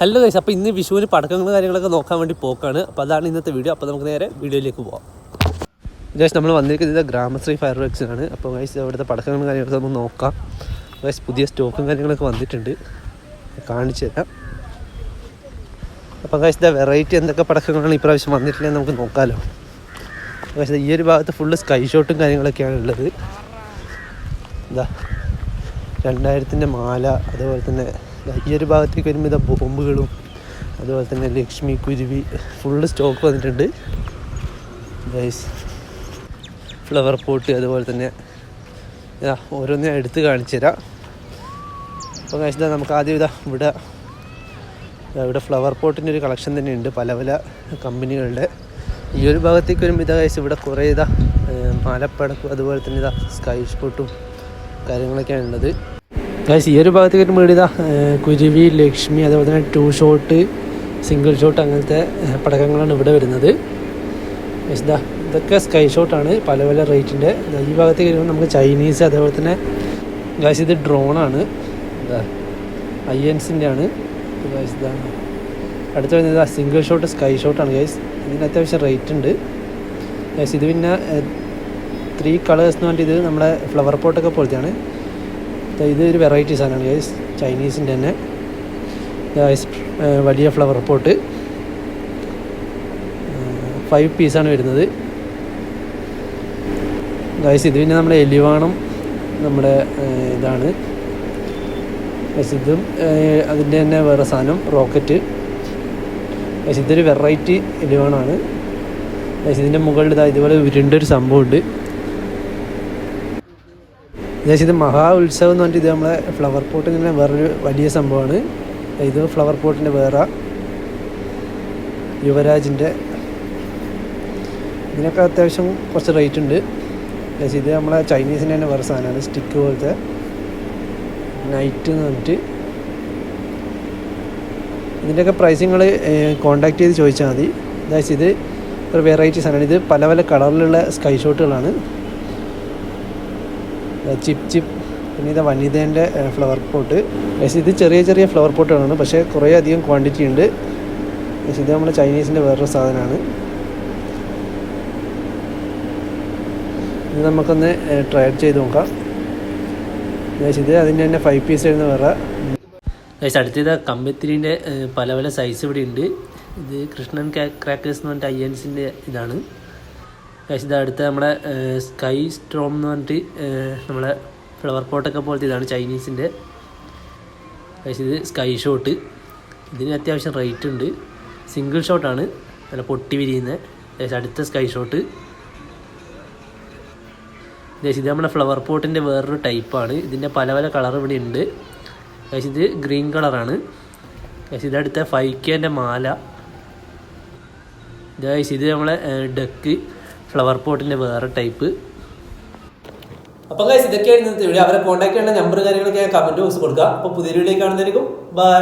Hello guys അപ്പോൾ ഇന്ന് വിഷുവിന് പടക്കങ്ങൾ കാര്യങ്ങളൊക്കെ നോക്കാൻ വേണ്ടി പോക്കാണ്. അപ്പോൾ അതാണ് ഇന്നത്തെ വീഡിയോ അപ്പോൾ നമുക്ക് നേരെ വീഡിയോയിലേക്ക് പോവാം. ഗൈസ് നമ്മൾ വന്നിരിക്കുന്നത് ഗ്രാമശ്രീ ഫയർ വർക്സിനാണ് അപ്പോൾ ഗൈസ് അവിടുത്തെ പടക്കങ്ങളും കാര്യങ്ങളൊക്കെ നമുക്ക് നോക്കാം. ഗൈസ് പുതിയ സ്റ്റോക്കും കാര്യങ്ങളൊക്കെ വന്നിട്ടുണ്ട്. കാണിച്ചു തരാം. അപ്പോൾ ഗൈസ് ഇതാ വെറൈറ്റി എന്തൊക്കെ പടക്കങ്ങളാണ് ഇപ്രാവശ്യം വന്നിട്ടില്ലെന്ന് നമുക്ക് നോക്കാമല്ലോ ഗൈസ് ഈ ഒരു ഭാഗത്ത് ഫുള്ള് സ്കൈ ഷോട്ടും കാര്യങ്ങളൊക്കെയാണ് ഉള്ളത്. ഇതാ. രണ്ടായിരത്തിന്റെ മാല അതുപോലെ തന്നെ ഈ ഒരു ഭാഗത്തേക്ക് ഇതാ ബോംബുകളും അതുപോലെ തന്നെ ലക്ഷ്മി കുരുവി ഫുള്ള് സ്റ്റോക്ക് വന്നിട്ടുണ്ട്. ഗൈസ് ഫ്ലവർ പോട്ട് അതുപോലെ തന്നെ ഇതാ ഓരോന്ന് എടുത്ത് കാണിച്ചു തരാം. അപ്പോൾ ഇതാ നമുക്ക് ആദ്യം ഇതാ ഇവിടെ ഇവിടെ ഫ്ലവർ പോട്ടിന്റെ ഒരു കളക്ഷൻ തന്നെ ഉണ്ട് പല പല കമ്പനികളുടെ. ഈ ഒരു ഭാഗത്തേക്ക് വരുമ്പോൾ ഇതാ ഗൈസ് ഇവിടെ കുറേ ഇതാ മാലപ്പടക്കും അതുപോലെ തന്നെ ഇതാ സ്കൈ സ്പോട്ടും കാര്യങ്ങളൊക്കെയാണ് ഉള്ളത് ഈ ഒരു ഭാഗത്ത് കയറ്റി ഇതാ കുരുവി ലക്ഷ്മി അതുപോലെ തന്നെ ടു ഷോട്ട് സിംഗിൾ ഷോട്ട് അങ്ങനത്തെ പടക്കങ്ങളാണ് ഇവിടെ വരുന്നത്. ഇതാ ഇതൊക്കെ സ്കൈ ഷോട്ടാണ് പല പല റേറ്റിന്റെ ഈ ഭാഗത്ത് കയറുമ്പോൾ നമുക്ക് ചൈനീസ് അതേപോലെ തന്നെ ഗായ്സ് ഇത് ഡ്രോണാണ് ഐ എൻസിന്റെ ആണ്. ഗൈസ് ഇതാണ് അടുത്ത് വരുന്നത് സിംഗിൾ ഷോട്ട് സ്കൈ ഷോട്ടാണ് ഗൈസ് ഇതിന് അത്യാവശ്യം റേറ്റ് ഉണ്ട് ഗൈസ് ഇത് പിന്നെ ത്രീ കളേഴ്സ് എന്ന് പറഞ്ഞിട്ട് ഇത് നമ്മുടെ ഫ്ലവർ പോട്ടൊക്കെ പോലത്തെയാണ്. ഇത് ഒരു വെറൈറ്റി സാധനമാണ്. ഗൈസ് ചൈനീസിന്റെ തന്നെ. ഗൈസ് വലിയ ഫ്ലവർ പോട്ട് ഫൈവ് പീസാണ് വരുന്നത്. ഗൈസ് ഇത് പിന്നെ നമ്മുടെ എലിവാണം നമ്മുടെ ഇതാണ്. ഗൈസ് ഇതും അതിന്റെ തന്നെ വേറെ സാധനം റോക്കറ്റ് ഗൈസ് ഇതൊരു വെറൈറ്റി എലിവാണാണ്. ഗൈസ് ഇതിന്റെ മുകളിൽ ഇതാ ഇതുപോലെ ഉരുണ്ടൊരു സംഭവമുണ്ട്. ഗൈസ് ഇത് മഹാ ഉത്സവം എന്ന് പറഞ്ഞിട്ട് ഇത് നമ്മളെ ഫ്ലവർ പോട്ട് തന്നെ വേറൊരു വലിയ സംഭവമാണ്. ഇത് ഫ്ലവർ പോട്ടിന്റെ വേറെ യുവരാജിന്റെ ഇതിനൊക്കെ അത്യാവശ്യം കുറച്ച് റേറ്റ് ഉണ്ട്. പ്ലസ് ഇത് നമ്മളെ ചൈനീസിന്റെ തന്നെ വേറെ സാധനമാണ് സ്റ്റിക്ക് പോലത്തെ നൈറ്റ് എന്ന് പറഞ്ഞിട്ട്. ഇതിന്റെയൊക്കെ പ്രൈസ് നിങ്ങൾ കോണ്ടാക്ട് ചെയ്ത് ചോദിച്ചാൽ മതി. ഗൈസ് ഇത് ഒരു വെറൈറ്റി സാധനമാണ്. ഇത് പല പല കളറിലുള്ള സ്കൈ ഷോട്ടുകളാണ് ചിപ്പ് ചിപ്പ് പിന്നെ ഇത് വനിതേന്റെ ഫ്ലവർ പോട്ട് ഇത് ചെറിയ ചെറിയ ഫ്ലവർ പോട്ടുകളാണ് പക്ഷേ കുറേ അധികം ക്വാണ്ടിറ്റി ഉണ്ട്. ഇത് നമ്മുടെ ചൈനീസിന്റെ വേറൊരു സാധനമാണ്. ഇത് നമുക്കൊന്ന് ട്രൈ ചെയ്ത് നോക്കാം. ഇത് അതിന്റെ തന്നെ ഫൈവ് പീസ് ആയിരുന്നു വേറെ. ഗൈസ് അടുത്തത് കമ്പത്തിരിന്റെ പല പല സൈസ് ഇവിടെ ഉണ്ട്. ഇത് കൃഷ്ണൻ ക്രാക്കേഴ്സ് എന്ന് പറഞ്ഞിട്ട് അയ്യൻസിന്റെ ഇതാണ്. ഗൈസ് ഇത് അടുത്ത നമ്മുടെ സ്കൈ സ്ട്രോം എന്ന് പറഞ്ഞിട്ട് നമ്മുടെ ഫ്ലവർ പോട്ടൊക്കെ പോലത്തെ ഇതാണ് ചൈനീസിന്റെ ഗൈസ് ഇത് സ്കൈ ഷോട്ട് ഇതിന് അത്യാവശ്യം റേറ്റ് ഉണ്ട്. സിംഗിൾ ഷോട്ടാണ് നല്ല പൊട്ടി വിരിയുന്നത് ഗൈസ് അടുത്ത സ്കൈ ഷോട്ട് ഗൈസ് ഇത് നമ്മുടെ ഫ്ലവർ പോട്ടിന്റെ വേറൊരു ടൈപ്പാണ് ഇതിന്റെ പല പല കളർ ഇവിടെ ഉണ്ട്. ഗൈസ് ഇത് ഗ്രീൻ കളറാണ് ഗൈസ് ഇതടുത്ത ഫൈക്കേന്റെ മാല. ഗൈസ് ഇത് നമ്മളെ ഡക്ക് ഫ്ലവർ പോട്ടിന്റെ വേറെ ടൈപ്പ് അപ്പോൾ ഗൈസ് ഇതൊക്കെയായിരുന്നു വീഡിയോ അവരെ കോൺടാക്ട് ചെയ്യേണ്ട നമ്പർ കാര്യങ്ങളൊക്കെ ഞാൻ കമന്റ് ബോക്സ് കൊടുക്കുക അപ്പോൾ പുതിയ വീഡിയോ കാണുന്നതായിരിക്കും. ബൈ